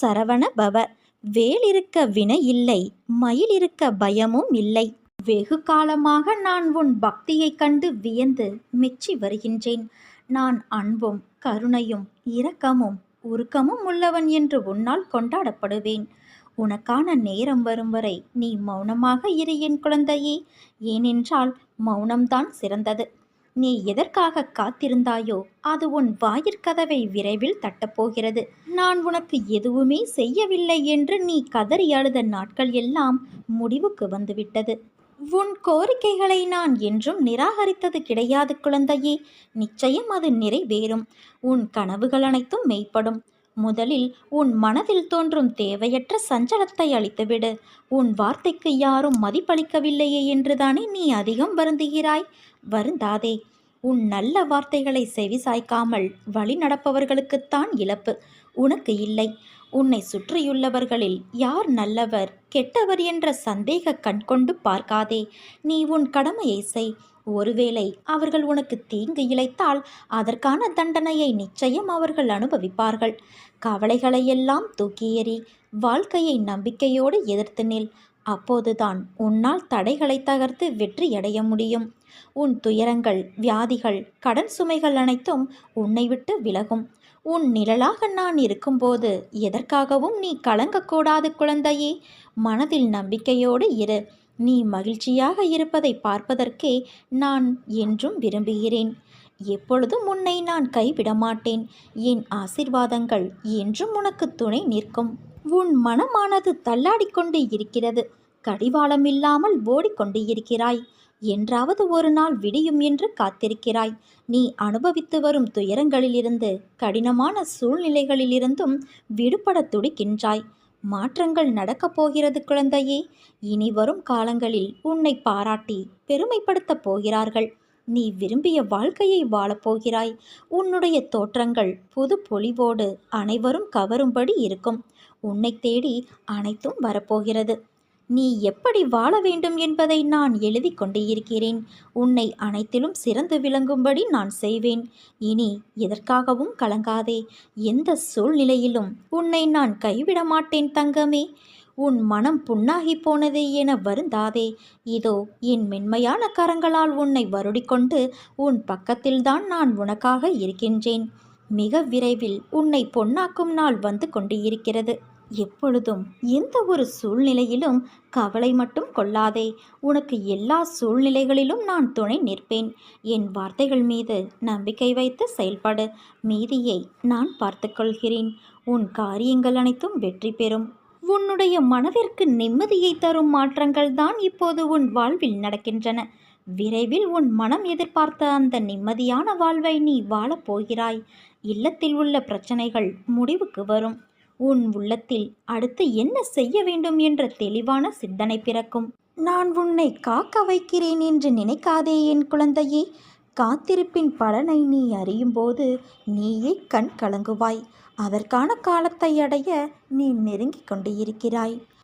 சரவண பவ. வேல் இருக்க வினை இல்லை மயில் இருக்க பயமும் இல்லை. வெகு காலமாக நான் உன் பக்தியைக் கண்டு வியந்து மெச்சி வருகின்றேன். நான் அன்பும் கருணையும் இரக்கமும் உருக்கமும் உள்ளவன் என்று உன்னால் கொண்டாடப்படுவேன். உனக்கான நேரம் வரும் வரை நீ மௌனமாக இரு என் குழந்தையே. ஏனென்றால் மௌனம்தான் சிறந்தது. நீ எதற்காக காத்திருந்தாயோ அது உன் வாயிற்கதவை விரைவில் தட்டப்போகிறது நான் உனக்கு எதுவுமே செய்யவில்லை என்று நீ கதறி அழுத நாட்கள் எல்லாம் முடிவுக்கு வந்துவிட்டது. உன் கோரிக்கைகளை நான் என்றும் நிராகரித்தது கிடையாது குழந்தையே. நிச்சயம் அது நிறைவேறும். உன் கனவுகள் அனைத்தும் மெய்ப்படும். முதலில் உன் மனதில் தோன்றும் தேவையற்ற சஞ்சலத்தை அளித்துவிடு உன் வார்த்தைக்கு யாரும் மதிப்பளிக்கவில்லையே என்றுதானே நீ அதிகம் வருந்துகிறாய்? வருந்தாதே. உன் நல்ல வார்த்தைகளை செவிசாய்க்காமல் வழி நடப்பவர்களுக்குத்தான் இழப்பு. உனக்கு இல்லை. உன்னை சுற்றியுள்ளவர்களில் யார் நல்லவர் கெட்டவர் என்ற சந்தேக கண் கொண்டு பார்க்காதே. நீ உன் கடமையை செய். ஒருவேளை அவர்கள் உனக்கு தீங்கு இழைத்தால் அதற்கான தண்டனையை நிச்சயம் அவர்கள் அனுபவிப்பார்கள். கவலைகளையெல்லாம் தூக்கி எறி வாழ்க்கையை நம்பிக்கையோடு எதிர்த்து நில். அப்போதுதான் உன்னால் தடைகளை தகர்த்து வெற்றியடைய முடியும். உன் துயரங்கள் வியாதிகள் கடன் சுமைகள் அனைத்தும் உன்னை விட்டு விலகும். உன் நிழலாக நான் இருக்கும்போது எதற்காகவும் நீ கலங்கக்கூடாது குழந்தையே. மனதில் நம்பிக்கையோடு இரு. நீ மகிழ்ச்சியாக இருப்பதை பார்ப்பதற்கே நான் என்றும் விரும்புகிறேன். எப்பொழுதும் உன்னை நான் கைவிட மாட்டேன் என் ஆசிர்வாதங்கள் என்றும் உனக்கு துணை நிற்கும். உன் மனமானது தள்ளாடிக்கொண்டு இருக்கிறது. கடிவாளம் இல்லாமல் ஓடிக்கொண்டு இருக்கிறாய். என்றாவது ஒரு நாள் விடியும் என்று காத்திருக்கிறாய். நீ அனுபவித்து வரும் துயரங்களிலிருந்து கடினமான சூழ்நிலைகளிலிருந்தும் விடுபட துடிக்கின்றாய். மாற்றங்கள் நடக்கப் போகிறது குழந்தையே. இனி வரும் காலங்களில் உன்னை பாராட்டி பெருமைப்படுத்தப் போகிறார்கள். நீ விரும்பிய வாழ்க்கையை வாழப்போகிறாய் உன்னுடைய தோற்றங்கள் புது பொலிவோடு அனைவரும் கவரும்படி இருக்கும். உன்னை தேடி அனைத்தும் வரப்போகிறது. நீ எப்படி வாழ வேண்டும் என்பதை நான் எழுதி கொண்டு இருக்கிறேன். உன்னை அனைத்திலும் சிறந்து விளங்கும்படி நான் செய்வேன். இனி எதற்காகவும் கலங்காதே. எந்த சூழ்நிலையிலும் உன்னை நான் கைவிட மாட்டேன் தங்கமே. உன் மனம் புண்ணாகி போனதே என வருந்தாதே. இதோ என் மென்மையான கரங்களால் உன்னை வருடிக்கொண்டு உன் பக்கத்தில்தான் நான் உனக்காக இருக்கின்றேன். மிக விரைவில் உன்னை பொன்னாக்கும் நாள் வந்து கொண்டு இருக்கிறது எப்பொழுதும் எந்த ஒரு சூழ்நிலையிலும் கவலை மட்டும் கொள்ளாதே. உனக்கு எல்லா சூழ்நிலைகளிலும் நான் துணை நிற்பேன். என் வார்த்தைகள் மீது நம்பிக்கை வைத்து செயல்படு. மீதியை நான் பார்த்துக்கொள்கிறேன் உன் காரியங்கள் அனைத்தும் வெற்றி பெறும். உன்னுடைய மனதிற்கு நிம்மதியை தரும் மாற்றங்கள் தான் இப்போது உன் வாழ்வில் நடக்கின்றன. விரைவில் உன் மனம் எதிர்பார்த்த அந்த நிம்மதியான வாழ்வை நீ வாழப் போகிறாய். இல்லத்தில் உள்ள பிரச்சனைகள் முடிவுக்கு வரும். உன் உள்ளத்தில் அடுத்து என்ன செய்ய வேண்டும் என்ற தெளிவான சிந்தனை பிறக்கும். நான் உன்னை காக்க வைக்கிறேன் என்று நினைக்காதே என் குழந்தையே. காத்திருப்பின் பலனை நீ அறியும்போது நீயே கண் கலங்குவாய். அதற்கான காலத்தை அடைய நீ நெருங்கிக் கொண்டு இருக்கிறாய்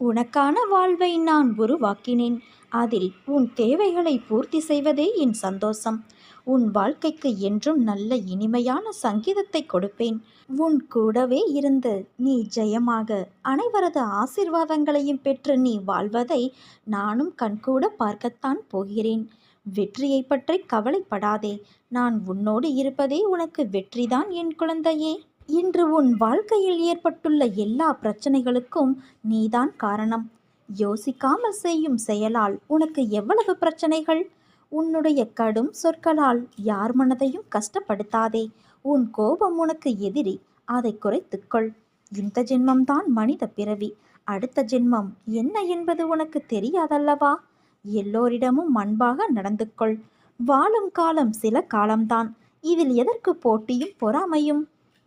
உனக்கான வாழ்வை நான் உருவாக்கினேன். அதில் உன் தேவைகளை பூர்த்தி செய்வதே என் சந்தோஷம். உன் வாழ்க்கைக்கு என்றும் நல்ல இனிமையான சங்கீதத்தை கொடுப்பேன். உன் கூடவே இருந்து நீ ஜெயமாக அனைவரது ஆசிர்வாதங்களையும் பெற்று நீ வாழ்வதை நானும் கண்கூட பார்க்கத்தான் போகிறேன். வெற்றியை பற்றி கவலைப்படாதே. நான் உன்னோடு இருப்பதே உனக்கு வெற்றிதான் என் குழந்தையே. இன்று உன் வாழ்க்கையில் ஏற்பட்டுள்ள எல்லா பிரச்சனைகளுக்கும் நீதான் காரணம். யோசிக்காமல் செய்யும் செயலால் உனக்கு எவ்வளவு பிரச்சனைகள்? உன்னுடைய கடும் சொற்களால் யார் மனதையும் கஷ்டப்படுத்தாதே. உன் கோபம் உனக்கு எதிரி அதை குறைத்துக்கொள். இந்த ஜென்மம்தான் மனித பிறவி. அடுத்த ஜென்மம் என்ன என்பது உனக்கு தெரியாதல்லவா? எல்லோரிடமும் அன்பாக நடந்து கொள் வாழும் காலம் சில காலம்தான். இதில் எதற்கு போட்டியும் பொறாமையும்?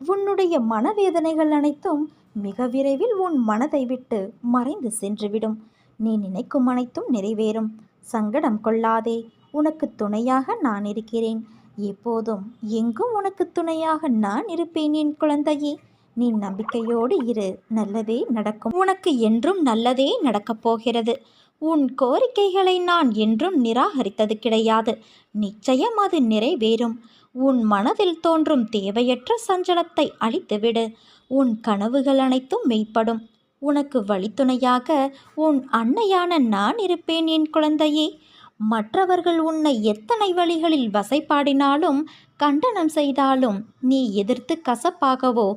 உன்னுடைய மனவேதனைகள் அனைத்தும் மிக விரைவில் உன் மனதை விட்டு மறைந்து சென்றுவிடும். நீ நினைக்கும் அனைத்தும் நிறைவேறும். சங்கடம் கொள்ளாதே. உனக்கு துணையாக நான் இருக்கிறேன். எப்போதும் எங்கும் உனக்கு துணையாக நான் இருப்பேன் என் குழந்தையே. நீ நம்பிக்கையோடு இரு. நல்லதே நடக்கும். உனக்கு என்றும் நல்லதே நடக்கப் போகிறது. உன் கோரிக்கைகளை நான் என்றும் நிராகரித்தது கிடையாது. நிச்சயம் அது நிறைவேறும். உன் மனதில் தோன்றும் தேவையற்ற சஞ்சலத்தை அழித்துவிடு. உன் கனவுகள் அனைத்தும் மெய்ப்படும். உனக்கு வழித்துணையாக உன் அன்னையான நான் இருப்பேன் என் குழந்தையே. மற்றவர்கள் உன்னை எத்தனை வழிகளில் வசைப்பாடினாலும் கண்டனம் செய்தாலும் நீ எதிர்த்து கசப்பாகவோ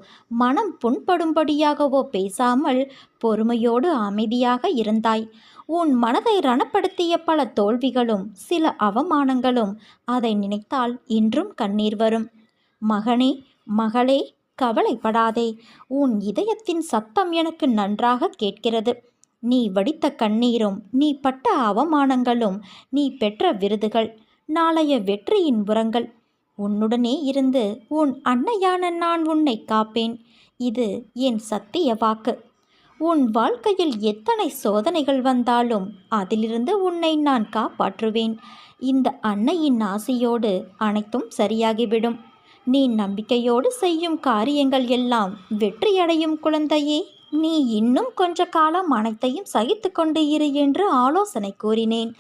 மனம் புண்படும்படியாகவோ பேசாமல் பொறுமையோடு அமைதியாக இருந்தாய். உன் மனதை ரணப்படுத்திய பல தோல்விகளும் சில அவமானங்களும் அதை நினைத்தால் இன்றும் கண்ணீர் வரும். மகனே மகளே கவலைப்படாதே. உன் இதயத்தின் சத்தம் எனக்கு நன்றாக கேட்கிறது. நீ வடித்த கண்ணீரும் நீ பட்ட அவமானங்களும் நீ பெற்ற விருதுகள் நாளைய வெற்றியின் உரங்கள். உன்னுடனே இருந்து உன் அன்னையான நான் உன்னை காப்பேன். இது என் சத்திய வாக்கு. உன் வாழ்க்கையில் எத்தனை சோதனைகள் வந்தாலும் அதிலிருந்து உன்னை நான் காப்பாற்றுவேன். இந்த அன்னையின் ஆசையோடு அனைத்தும் சரியாகிவிடும். நீ நம்பிக்கையோடு செய்யும் காரியங்கள் எல்லாம் வெற்றியடையும் குழந்தையே. நீ இன்னும் கொஞ்ச காலம் அனைத்தையும் சகித்து கொண்டு இரு என்று ஆலோசனை கூறினேன்.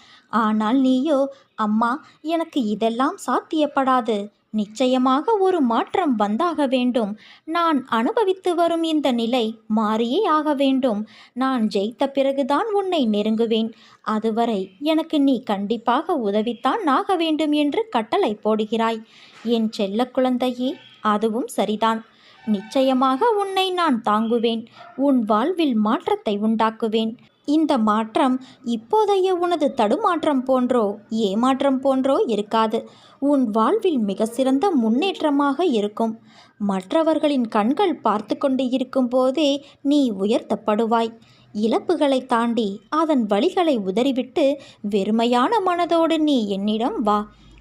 ஆனால் நீயோ அம்மா எனக்கு இதெல்லாம் சாத்தியப்படாது. நிச்சயமாக ஒரு மாற்றம் வந்தாக வேண்டும். நான் அனுபவித்து வரும் இந்த நிலை மாறியே ஆக வேண்டும். நான் ஜெயித்த பிறகுதான் உன்னை நெருங்குவேன். அதுவரை எனக்கு நீ கண்டிப்பாக உதவித்தான் ஆக வேண்டும் என்று கட்டளை போடுகிறாய். என் செல்ல குழந்தையே அதுவும் சரிதான். நிச்சயமாக உன்னை நான் தாங்குவேன். உன் வாழ்வில் மாற்றத்தை உண்டாக்குவேன். இந்த மாற்றம் இப்போதைய உனது தடுமாற்றம் போன்றோ ஏமாற்றம் போன்றோ இருக்காது. உன் வாழ்வில் மிக சிறந்த முன்னேற்றமாக இருக்கும். மற்றவர்களின் கண்கள் பார்த்து கொண்டு இருக்கும் போதே நீ உயர்த்தப்படுவாய். இழப்புகளை தாண்டி அதன் வழிகளை உதறிவிட்டு வெறுமையான மனதோடு நீ என்னிடம் வா.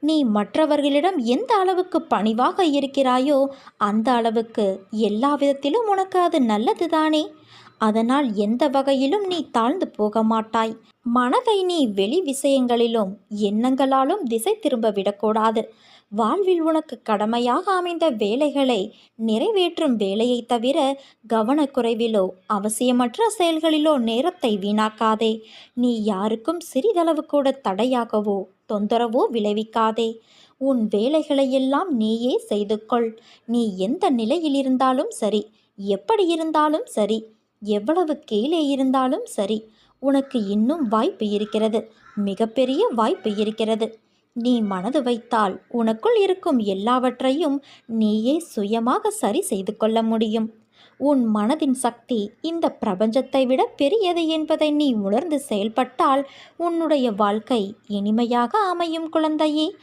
நீ மற்றவர்களிடம் எந்த அளவுக்கு பணிவாக இருக்கிறாயோ அந்த அளவுக்கு எல்லா விதத்திலும் உனக்கு அது நல்லதுதானே? அதனால் எந்த வகையிலும் நீ தாழ்ந்து போக மாட்டாய். மனதை நீ வெளி விஷயங்களிலும் எண்ணங்களாலும் திசை திரும்ப விடக்கூடாது. வாழ்வில் உனக்கு கடமையாக அமைந்த வேலைகளை நிறைவேற்றும் வேலையைத் தவிர கவனக்குறைவிலோ அவசியமற்ற செயல்களிலோ நேரத்தை வீணாக்காதே. நீ யாருக்கும் சிறிதளவு கூட தடையாகவோ தொந்தரவோ விளைவிக்காதே. உன் வேலைகளையெல்லாம் நீயே செய்து கொள் நீ எந்த நிலையில் இருந்தாலும் சரி. எப்படி இருந்தாலும் சரி. எவ்வளவு கீழே இருந்தாலும் சரி. உனக்கு இன்னும் வாய்ப்பு இருக்கிறது. மிகப்பெரிய வாய்ப்பு இருக்கிறது. நீ மனது வைத்தால் உனக்குள் இருக்கும் எல்லாவற்றையும் நீயே சுயமாக சரி செய்து கொள்ள முடியும். உன் மனதின் சக்தி இந்த பிரபஞ்சத்தை விட பெரியது என்பதை நீ உணர்ந்து செயல்பட்டால் உன்னுடைய வாழ்க்கை இனிமையாக அமையும் குழந்தையே.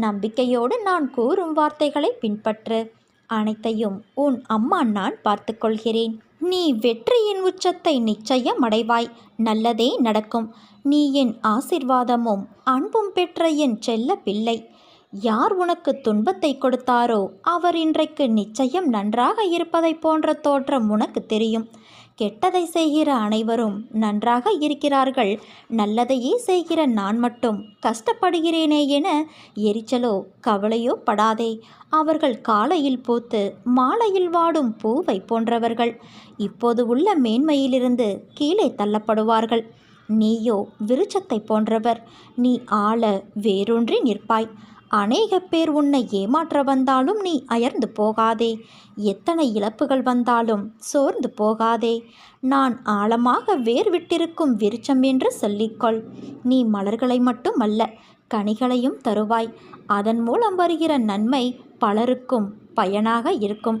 நம்பிக்கையோடு நான் கூறும் வார்த்தைகளை பின்பற்று. அனைத்தையும் உன் அம்மா நான் பார்த்துக்கொள்கிறேன் நீ வெற்றியின் உச்சத்தை நிச்சயம் அடைவாய். நல்லதே நடக்கும். நீ என் ஆசிர்வாதமும் அன்பும் பெற்ற என் செல்ல பிள்ளை. யார் உனக்கு துன்பத்தை கொடுத்தாரோ அவர் இன்றைக்கு நிச்சயம் நன்றாக இருப்பதைப் போன்ற தோற்றம் உனக்கு தெரியும். கெட்டதை செய்கிற அனைவரும் நன்றாக இருக்கிறார்கள். நல்லதையே செய்கிற நான் மட்டும் கஷ்டப்படுகிறேனே என எரிச்சலோ கவலையோ படாதே. அவர்கள் காலையில் பூத்து மாலையில் வாடும் பூவை போன்றவர்கள். இப்போது உள்ள மேன்மையிலிருந்து கீழே தள்ளப்படுவார்கள். நீயோ விருட்சத்தை போன்றவர். நீ ஆள வேரூன்றி நிற்பாய். அநேக பேர் உன்னை ஏமாற்ற வந்தாலும் நீ அயர்ந்து போகாதே. எத்தனை இழப்புகள் வந்தாலும் சோர்ந்து போகாதே. நான் ஆழமாக வேர் விட்டிருக்கும் விருட்சம் என்று சொல்லிக்கொள். நீ மலர்களை மட்டுமல்ல கனிகளையும் தருவாய். அதன் மூலம் வருகிற நன்மை பலருக்கும் பயனாக இருக்கும்.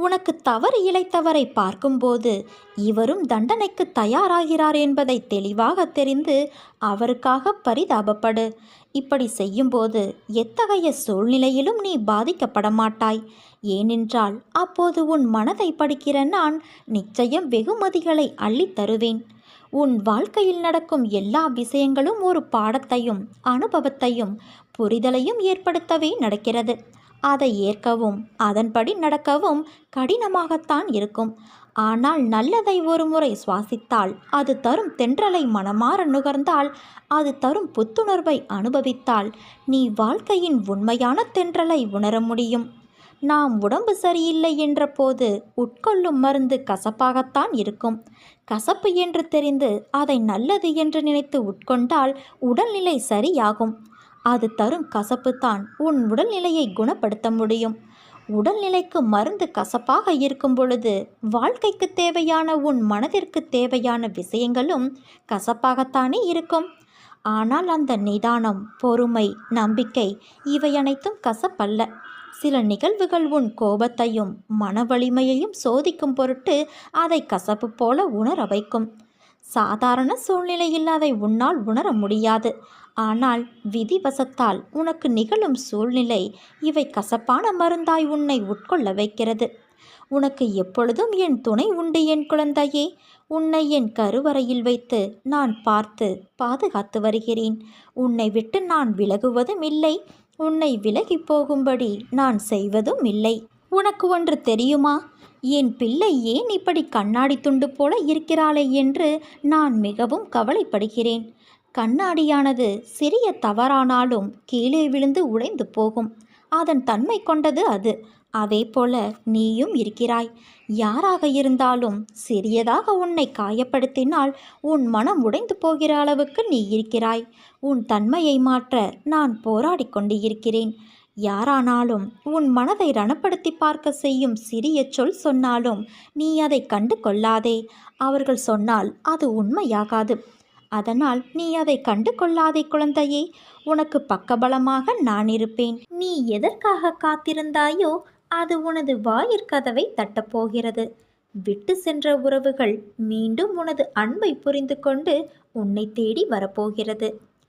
உனக்கு தவறு இழைத்தவரை பார்க்கும்போது இவரும் தண்டனைக்கு தயாராகிறார் என்பதை தெளிவாக தெரிந்து அவருக்காக பரிதாபப்படு. இப்படி செய்யும்போது எத்தகைய சூழ்நிலையிலும் நீ பாதிக்கப்பட மாட்டாய் ஏனென்றால் அப்போது உன் மனதை படிக்கிற நான் நிச்சயம் வெகுமதிகளை அள்ளித் தருவேன். உன் வாழ்க்கையில் நடக்கும் எல்லா விஷயங்களும் ஒரு பாடத்தையும் அனுபவத்தையும் புரிதலையும் ஏற்படுத்தவே நடக்கிறது. அதை ஏற்கவும் அதன்படி நடக்கவும் கடினமாகத்தான் இருக்கும். ஆனால் நல்லதை ஒரு முறை சுவாசித்தால் அது தரும் தென்றலை மனமாற நுகர்ந்தால் அது தரும் புத்துணர்வை அனுபவித்தால் நீ வாழ்க்கையின் உண்மையான தென்றலை உணர முடியும். நாம் உடம்பு சரியில்லை என்ற போது உட்கொள்ளும் மருந்து கசப்பாகத்தான் இருக்கும். கசப்பு என்று தெரிந்து அதை நல்லது என்று நினைத்து உட்கொண்டால் உடல்நிலை சரியாகும். அது தரும் கசப்பு தான் உன் உடல்நிலையை குணப்படுத்த முடியும். உடல்நிலைக்கு மருந்து கசப்பாக இருக்கும் பொழுது வாழ்க்கைக்கு தேவையான உன் மனதிற்கு தேவையான விஷயங்களும் கசப்பாகத்தானே இருக்கும். ஆனால் அந்த நிதானம் பொறுமை நம்பிக்கை இவை அனைத்தும் கசப்பல்ல. சில நிகழ்வுகள் உன் கோபத்தையும் மன வலிமையையும் சோதிக்கும் பொருட்டு அதை கசப்பு போல உணர வைக்கும். சாதாரண சூழ்நிலையில் அதை உன்னால் உணர முடியாது. ஆனால் விதிவசத்தால் உனக்கு நிகழும் சூழ்நிலை இவை கசப்பான மருந்தாய் உன்னை உட்கொள்ள வைக்கிறது. உனக்கு எப்பொழுதும் என் துணை உண்டு என் குழந்தையே. உன்னை என் கருவறையில் வைத்து நான் பார்த்து பாதுகாத்து வருகிறேன். உன்னை விட்டு நான் விலகுவதும் இல்லை. உன்னை விலகி போகும்படி நான் செய்வதும் இல்லை. உனக்கு ஒன்று தெரியுமா? என் பிள்ளை ஏன் இப்படி கண்ணாடி துண்டு போல இருக்கிறாளே என்று நான் மிகவும் கவலைப்படுகிறேன். கண்ணாடியானது சிறிய தவறானாலும் கீழே விழுந்து உடைந்து போகும். அதன் தன்மை கொண்டது அது. அதே போல நீயும் இருக்கிறாய். யாராக இருந்தாலும் சிறியதாக உன்னை காயப்படுத்தினால் உன் மனம் உடைந்து போகிற அளவுக்கு நீ இருக்கிறாய். உன் தன்மையை மாற்ற நான் போராடி கொண்டு இருக்கிறேன் யாரானாலும் உன் மனதை ரணப்படுத்தி பார்க்க செய்யும் சிறிய சொல் சொன்னாலும் நீ அதை கண்டு கொள்ளாதே அவர்கள் சொன்னால் அது உண்மையாகாது. அதனால் நீ அதை கண்டு கொள்ளாதே குழந்தையே. உனக்கு பக்கபலமாக நான் இருப்பேன். நீ எதற்காக காத்திருந்தாயோ அது உனது வாயிற்கதவை தட்டப்போகிறது. விட்டு சென்ற உறவுகள் மீண்டும் உனது அன்பை புரிந்து கொண்டு உன்னை தேடி வரப்போகிறது.